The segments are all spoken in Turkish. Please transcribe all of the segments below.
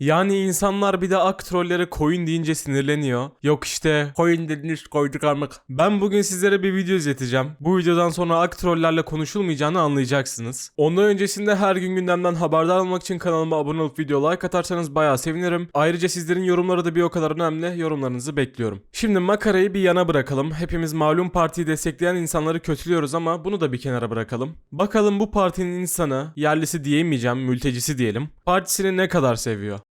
Yani insanlar bir de ak trolleri coin deyince sinirleniyor. Yok işte coin dediniz koyduk armak. Ben bugün sizlere bir video izleteceğim. Bu videodan sonra ak trollerle konuşulmayacağını anlayacaksınız. Ondan öncesinde her gün gündemden haberdar olmak için kanalıma abone olup video like atarsanız bayağı sevinirim. Ayrıca sizlerin yorumları da bir o kadar önemli. Yorumlarınızı bekliyorum. Şimdi makarayı bir yana bırakalım. Hepimiz malum partiyi destekleyen insanları kötülüyoruz ama bunu da bir kenara bırakalım. Bakalım bu partinin insanı, yerlisi diyemeyeceğim, mültecisi diyelim. Partisini ne kadar seviyor?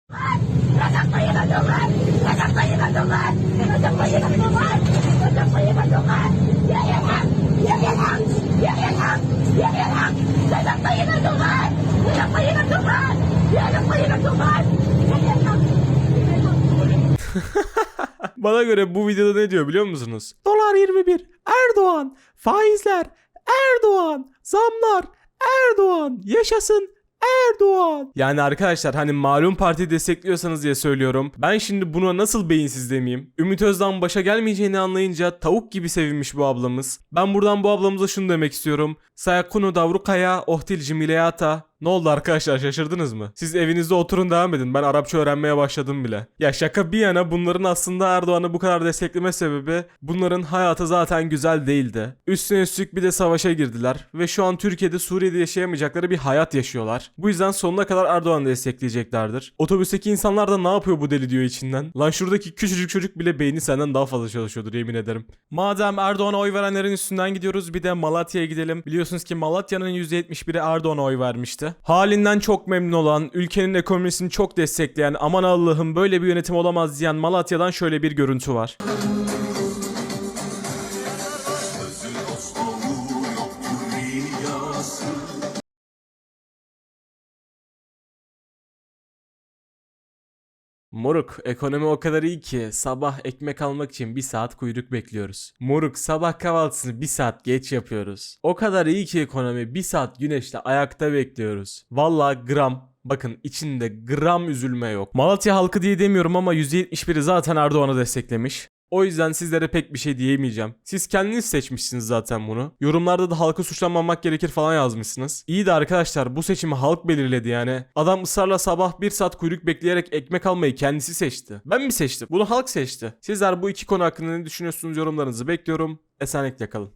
Bana göre bu videoda ne diyor biliyor musunuz? Dolar 21, Erdoğan, faizler, Erdoğan, zamlar, Erdoğan, yaşasın Erdoğan. Yani arkadaşlar hani malum parti destekliyorsanız diye söylüyorum. Ben şimdi buna nasıl beyinsiz demeyeyim. Ümit Özdağ'ın başa gelmeyeceğini anlayınca tavuk gibi sevinmiş bu ablamız. Ben buradan bu ablamıza şunu demek istiyorum. Sayakunu davrukaya ohtil cimileyata. Ne oldu arkadaşlar şaşırdınız mı? Siz evinizde oturun devam edin. Ben Arapça öğrenmeye başladım bile. Ya şaka bir yana bunların aslında Erdoğan'ı bu kadar destekleme sebebi bunların hayatı zaten güzel değildi. Üstüne üstlük bir de savaşa girdiler ve şu an Türkiye'de Suriye'de yaşayamayacakları bir hayat yaşıyorlar. Bu yüzden sonuna kadar Erdoğan'ı destekleyeceklerdir. Otobüsteki insanlar da ne yapıyor bu deli diyor içinden. Lan şuradaki küçücük çocuk bile beyni senden daha fazla çalışıyordur yemin ederim. Madem Erdoğan'a oy verenlerin üstünden gidiyoruz bir de Malatya'ya gidelim. Biliyorsunuz ki Malatya'nın %71'i Erdoğan'a oy vermişti. Halinden çok memnun olan, ülkenin ekonomisini çok destekleyen, aman Allah'ım böyle bir yönetim olamaz diyen Malatya'dan şöyle bir görüntü var. Moruk ekonomi o kadar iyi ki sabah ekmek almak için bir saat kuyruk bekliyoruz. Moruk sabah kahvaltısını bir saat geç yapıyoruz. O kadar iyi ki ekonomi bir saat güneşte ayakta bekliyoruz. Valla gram Bakın içinde gram üzülme yok. Malatya halkı diye demiyorum ama %71'i zaten Erdoğan'ı desteklemiş. O yüzden sizlere pek bir şey diyemeyeceğim. Siz kendiniz seçmişsiniz zaten bunu. Yorumlarda da halkı suçlanmamak gerekir falan yazmışsınız. İyi de arkadaşlar bu seçimi halk belirledi yani. Adam ısrarla sabah bir saat kuyruk bekleyerek ekmek almayı kendisi seçti. Ben mi seçtim? Bunu halk seçti. Sizler bu iki konu hakkında ne düşünüyorsunuz yorumlarınızı bekliyorum. Esenlikle kalın.